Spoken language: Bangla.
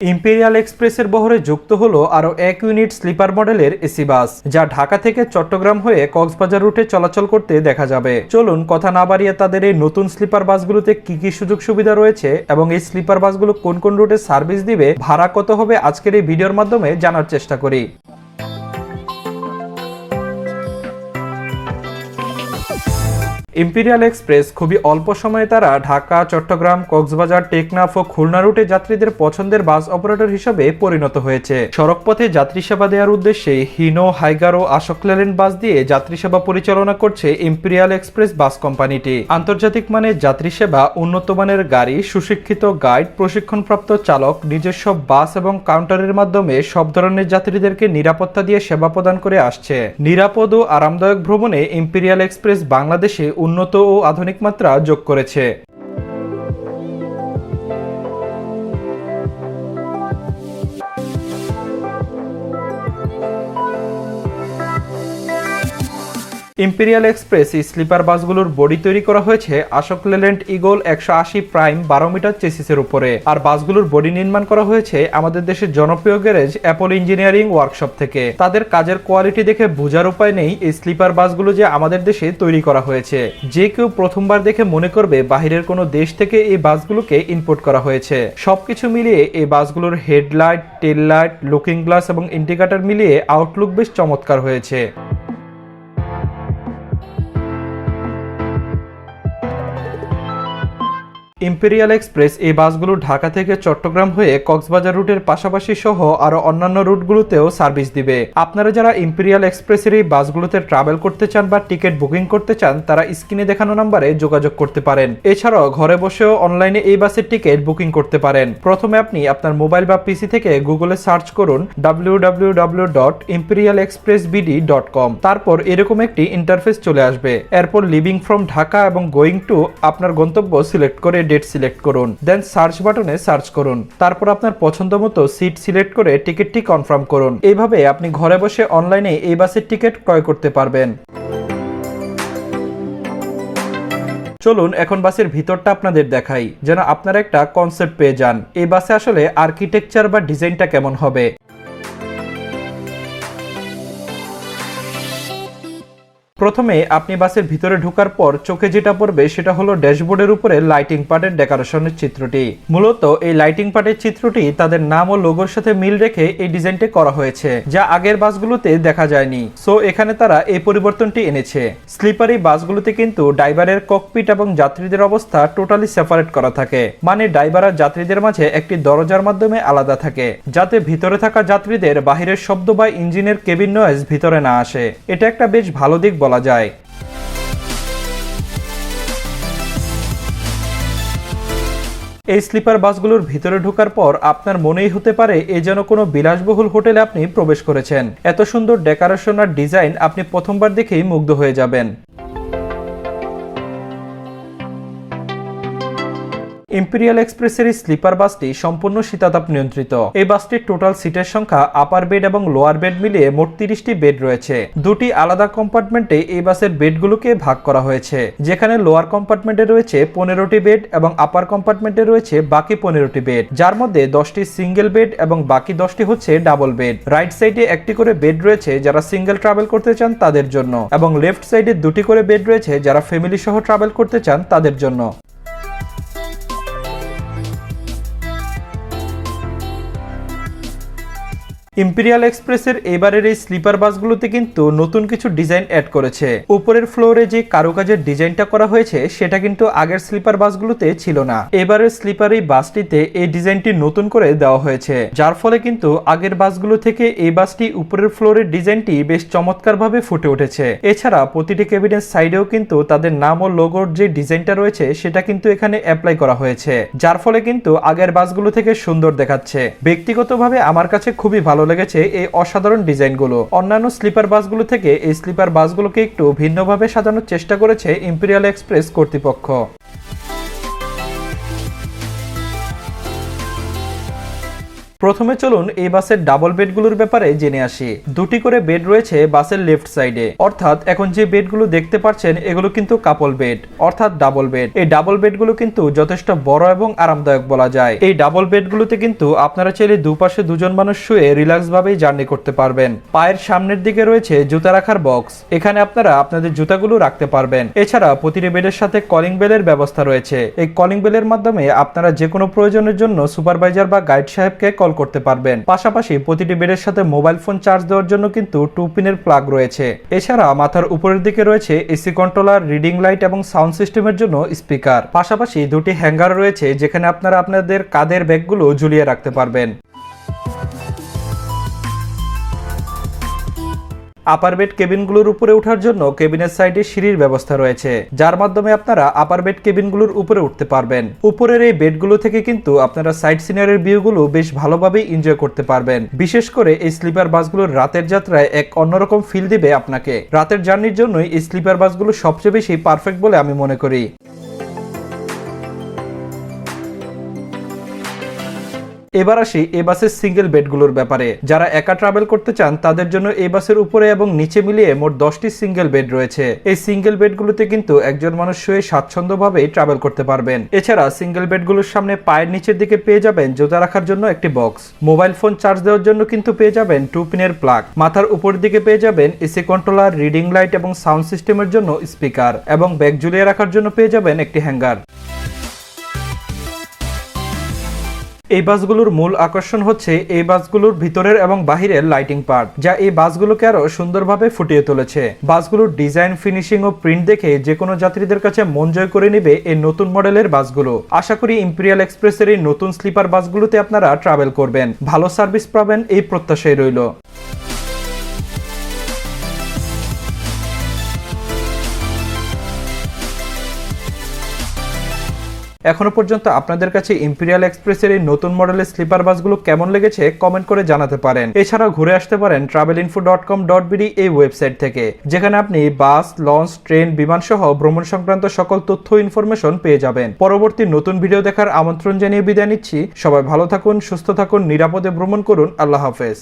ইম্পেরিয়াল এক্সপ্রেসের বহরে যুক্ত হল আরও এক ইউনিট স্লিপার মডেলের এসি বাস, যা ঢাকা থেকে চট্টগ্রাম হয়ে কক্সবাজার রুটে চলাচল করতে দেখা যাবে। চলুন কথা না বাড়িয়ে তাদের এই নতুন স্লিপার বাসগুলোতে কি কি সুযোগ সুবিধা রয়েছে এবং এই স্লিপার বাসগুলো কোন কোন রুটে সার্ভিস দিবে, ভাড়া কত হবে আজকের এই ভিডিওর মাধ্যমে জানার চেষ্টা করি। ইম্পেরিয়াল এক্সপ্রেস খুবই অল্প সময়ে তারা ঢাকা, চট্টগ্রাম, কক্সবাজার, টেকনাফ ও খুলনা রুটে যাত্রীদের পছন্দের বাস অপারেটর হিসেবে পরিণত হয়েছে। সড়কপথে যাত্রী সেবা দেওয়ার উদ্দেশ্যে হিনো, হাইগার ও আশোক লেল্যান্ড বাস দিয়ে যাত্রী সেবা পরিচালনা করছে ইম্পেরিয়াল এক্সপ্রেস বাস কোম্পানিটি। আন্তর্জাতিক মানের যাত্রী সেবা উন্নত মানের গাড়ি, সুশিক্ষিত গাইড, প্রশিক্ষণপ্রাপ্ত চালক, নিজস্ব বাস এবং কাউন্টারের মাধ্যমে সব ধরনের যাত্রীদেরকে নিরাপত্তা দিয়ে সেবা প্রদান করে আসছে। নিরাপদ ও আরামদায়ক ভ্রমণে ইম্পেরিয়াল এক্সপ্রেস বাংলাদেশে উন্নত ও আধুনিক মাত্রা যোগ করেছে। ইম্পেরিয়াল এক্সপ্রেস এই স্লিপার বাসগুলোর বডি তৈরি করা হয়েছে আশোক লেল্যান্ড ইগল একশো আশি প্রাইম বারো মিটার চেসিসের উপরে। আর বাসগুলোর বডি নির্মাণ করা হয়েছে আমাদের দেশের জনপ্রিয় গ্যারেজ অ্যাপল ইঞ্জিনিয়ারিং ওয়ার্কশপ থেকে। তাদের কাজের কোয়ালিটি দেখে বোঝার উপায় নেই এই স্লিপার বাসগুলো যে আমাদের দেশে তৈরি করা হয়েছে। যে কেউ প্রথমবার দেখে মনে করবে বাহিরের কোনো দেশ থেকে এই বাসগুলোকে ইম্পোর্ট করা হয়েছে। সবকিছু মিলিয়ে এই বাসগুলোর headlight tail light looking glass এবং ইন্ডিকেটর মিলিয়ে আউটলুক বেশ চমৎকার হয়েছে। ইম্পেরিয়াল এক্সপ্রেস এই বাসগুলো ঢাকা থেকে চট্টগ্রাম হয়ে কক্সবাজার রুটের পাশাপাশি সহ আরও অন্যান্য রুটগুলোতেও সার্ভিস দিবে। আপনারা যারা ইম্পেরিয়াল এক্সপ্রেসের এই বাসগুলোতে ট্রাভেল করতে চান বা টিকিট বুকিং করতে চান, তারা স্ক্রিনে দেখানো নাম্বারে যোগাযোগ করতে পারেন। এছাড়াও ঘরে বসেও অনলাইনে এই বাসের টিকিট বুকিং করতে পারেন। প্রথমে আপনি আপনার মোবাইল বা পিসি থেকে গুগলে সার্চ করুন কম তারপর এরকম একটি ইন্টারফেস চলে আসবে। এরপর লিভিং ফ্রম ঢাকা এবং গোয়িং টু আপনার গন্তব্য সিলেক্ট করে ডেট সিলেক্ট করুন দেন সার্চ বাটনে সার্চ করুন। তারপর আপনার পছন্দ মতো সিট সিলেক্ট করে টিকিটটি কনফার্ম করুন। এইভাবে আপনি ঘরে বসে অনলাইনে এই বাসের টিকিট ক্রয় করতে পারবেন। চলুন এখন বাসের ভিতরটা আপনাদের দেখাই, যেন আপনারা একটা কনসেপ্ট পেয়ে যান। এই বাসে আসলে আর্কিটেকচার বা ডিজাইনটা কেমন হবে? প্রথমে আপনি বাসের ভিতরে ঢোকার পর চোখে যেটা পড়বে সেটা হলো ড্যাশবোর্ডের উপরে লাইটিং পার্টের ডেকোরেশনের চিত্রটি। মূলত এই লাইটিং পার্টের চিত্রটি তাদের নাম ও লোগোর সাথে মিল রেখে এই ডিজাইনটি করা হয়েছে, যা আগের বাসগুলোতে দেখা যায়নি। সো এখানে তারা এই পরিবর্তনটি এনেছে। স্লিপারি বাসগুলোতে কিন্তু ড্রাইভারের ককপিট এবং যাত্রীদের অবস্থা টোটালি সেপারেট করা থাকে। মানে ড্রাইভার আর যাত্রীদের মাঝে একটি দরজার মাধ্যমে আলাদা থাকে, যাতে ভিতরে থাকা যাত্রীদের বাহিরের শব্দ বা ইঞ্জিনের কেবিন নয়েজ ভিতরে না আসে। এটা একটা বেশ ভালো দিক বলা যায়। এই স্লিপার বাসগুলোর ভিতরে ঢোকার পর আপনার মনেই হতে পারে এ যেন কোনো বিলাসবহুল হোটেলে আপনি প্রবেশ করেছেন। এত সুন্দর ডেকোরেশন আর ডিজাইন আপনি প্রথমবার দেখেই মুগ্ধ হয়ে যাবেন। ইম্পেরিয়াল এক্সপ্রেসের এই স্লিপার বাসটি সম্পূর্ণ শীতাতাপ নিয়ন্ত্রিত। এই বাসটির টোটাল সিটের সংখ্যা আপার বেড এবং লোয়ার বেড মিলিয়ে মোট তিরিশটি বেড রয়েছে। দুটি আলাদা কম্পার্টমেন্টে এই বাসের বেডগুলোকে ভাগ করা হয়েছে। যেখানে লোয়ার কম্পার্টমেন্টে রয়েছে পনেরোটি বেড এবং আপার কম্পার্টমেন্টে রয়েছে বাকি পনেরোটি বেড যার মধ্যে দশটি সিঙ্গেল বেড এবং বাকি দশটি হচ্ছে ডাবল বেড রাইট সাইডে একটি করে বেড রয়েছে যারা সিঙ্গেল ট্রাভেল করতে চান তাদের জন্য এবং লেফট সাইডে দুটি করে বেড রয়েছে যারা ফ্যামিলি সহ ট্রাভেল করতে চান তাদের জন্য। ইম্পেরিয়াল এক্সপ্রেসের এবারের এই স্লিপার বাসগুলোতে কিন্তু নতুন কিছু ডিজাইন অ্যাড করেছে। উপরের ফ্লোরে যে কারুকাজের ডিজাইনটা করা হয়েছে, সেটা কিন্তু আগের স্লিপার বাসগুলোতে ছিল না। এবারের স্লিপার এই বাসটিতে এই ডিজাইনটি নতুন করে দেওয়া হয়েছে। যার ফলে কিন্তু আগের বাসগুলো থেকে এই বাসটি উপরের ফ্লোরের ডিজাইনটি বেশ চমৎকারভাবে ফুটে উঠেছে। এছাড়া প্রতিটি কেবিনের সাইডেও কিন্তু তাদের নাম ও লোগোর যে ডিজাইনটা রয়েছে, সেটা কিন্তু এখানে অ্যাপ্লাই করা হয়েছে। যার ফলে কিন্তু আগের বাসগুলো থেকে সুন্দর দেখাচ্ছে। ব্যক্তিগতভাবে আমার কাছে খুবই ভালো লেগেছে এই অসাধারণ ডিজাইনগুলো। অন্যান্য স্লিপার বাসগুলো থেকে এই স্লিপার বাসগুলোকে একটু ভিন্নভাবে সাজানোর চেষ্টা করেছে ইম্পেরিয়াল এক্সপ্রেস কর্তৃপক্ষ। প্রথমে চলুন এই বাসের ডাবল বেডগুলোর ব্যাপারে জেনে আসি। দুটি করে বেড রয়েছে বাসের লেফট সাইডে অর্থাৎ এখন যে বেডগুলো দেখতে পাচ্ছেন, এগুলো কিন্তু কাপল বেড অর্থাৎ ডাবল বেড এই ডাবল বেডগুলো কিন্তু যথেষ্ট বড় এবং আরামদায়ক বলা যায়। এই ডাবল বেডগুলোতে কিন্তু আপনারা চাইলে দুপাশে দুজন মানুষ শুয়ে রিল্যাক্স ভাবেই জার্নি করতে পারবেন। পায়ের সামনের দিকে রয়েছে জুতা রাখার বক্স এখানে আপনারা আপনাদের জুতাগুলো রাখতে পারবেন। এছাড়া প্রতিটি বেডের সাথে কলিং বেলের ব্যবস্থা রয়েছে। এই কলিং বেলের মাধ্যমে আপনারা যে কোনো প্রয়োজনের জন্য সুপারভাইজার বা গাইড সাহেবকে কল করতে পারবেন। পাশাপাশি প্রতিটি বেডের সাথে মোবাইল ফোন চার্জ দেওয়ার জন্য কিন্তু টু পিনের প্লাগ রয়েছে। এছাড়া মাথার উপরের দিকে রয়েছে এসি কন্ট্রোলার, রিডিং লাইট এবং সাউন্ড সিস্টেমের জন্য স্পিকার। পাশাপাশি দুটি হ্যাঙ্গার রয়েছে, যেখানে আপনারা আপনাদের কাদের ব্যাগগুলো ঝুলিয়ে রাখতে পারবেন। আপার বেড কেবিনগুলোর উপরে ওঠার জন্য কেবিনের সাইডে সিঁড়ির ব্যবস্থা রয়েছে। যার মাধ্যমে আপনারা আপার বেড কেবিনগুলোর উপরে উঠতে পারবেন। উপরের এই বেডগুলো থেকে কিন্তু আপনারা সাইড সিনারের ভিউগুলো বেশ ভালোভাবেই এনজয় করতে পারবেন। বিশেষ করে এই স্লিপার বাসগুলোর রাতের যাত্রায় এক অন্যরকম ফিল দিবে আপনাকে। রাতের জার্নির জন্যই এই স্লিপার বাসগুলো সবচেয়ে বেশি পারফেক্ট বলে আমি মনে করি। এবার আসি এ বাসের সিঙ্গেল বেডগুলোর ব্যাপারে। যারা একা ট্রাভেল করতে চান, তাদের জন্য এই বাসের উপরে এবং নিচে মিলিয়ে মোট দশটি সিঙ্গেল বেড রয়েছে। এই সিঙ্গেল বেডগুলোতে কিন্তু একজন মানুষ শুয়ে স্বাচ্ছন্দ্যভাবে ট্রাভেল করতে পারবেন। এছাড়া সিঙ্গেল বেডগুলোর সামনে পায়ের নিচের দিকে পেয়ে যাবেন জুতা রাখার জন্য একটি বক্স মোবাইল ফোন চার্জ দেওয়ার জন্য কিন্তু পেয়ে যাবেন টু পিনের প্লাগ মাথার উপর দিকে পেয়ে যাবেন এসি কন্ট্রোলার রিডিং লাইট এবং সাউন্ড সিস্টেমের জন্য স্পিকার এবং ব্যাগ ঝুলিয়ে রাখার জন্য পেয়ে যাবেন একটি হ্যাঙ্গার এই বাসগুলোর মূল আকর্ষণ হচ্ছে এই বাসগুলোর ভিতরের এবং বাহিরের লাইটিং পার্ট যা এই বাসগুলোকে আরও সুন্দরভাবে ফুটিয়ে তুলেছে। বাসগুলোর ডিজাইন ফিনিশিং ও প্রিন্ট দেখে যে কোনো যাত্রীদের কাছে মন জয় করে নেবে এই নতুন মডেলের বাসগুলো। আশা করি ইম্পেরিয়াল এক্সপ্রেসের এই নতুন স্লিপার বাসগুলোতে আপনারা ট্রাভেল করবেন। ভালো সার্ভিস পাবেন, এই প্রত্যাশাই রইল। এখনও পর্যন্ত আপনাদের কাছে ইম্পেরিয়াল এক্সপ্রেসের এই নতুন মডেলের স্লিপার বাসগুলো কেমন লেগেছে কমেন্ট করে জানাতে পারেন। এছাড়াও ঘুরে আসতে পারেন travel info dot com dot BD এই ওয়েবসাইট থেকে, যেখানে আপনি বাস লঞ্চ ট্রেন বিমান সহ ভ্রমণ সংক্রান্ত সকল তথ্য ইনফরমেশন পেয়ে যাবেন। পরবর্তী নতুন ভিডিও দেখার আমন্ত্রণ জানিয়ে বিদায় নিচ্ছি। সবাই ভালো থাকুন, সুস্থ থাকুন, নিরাপদে ভ্রমণ করুন। আল্লাহ হাফেজ।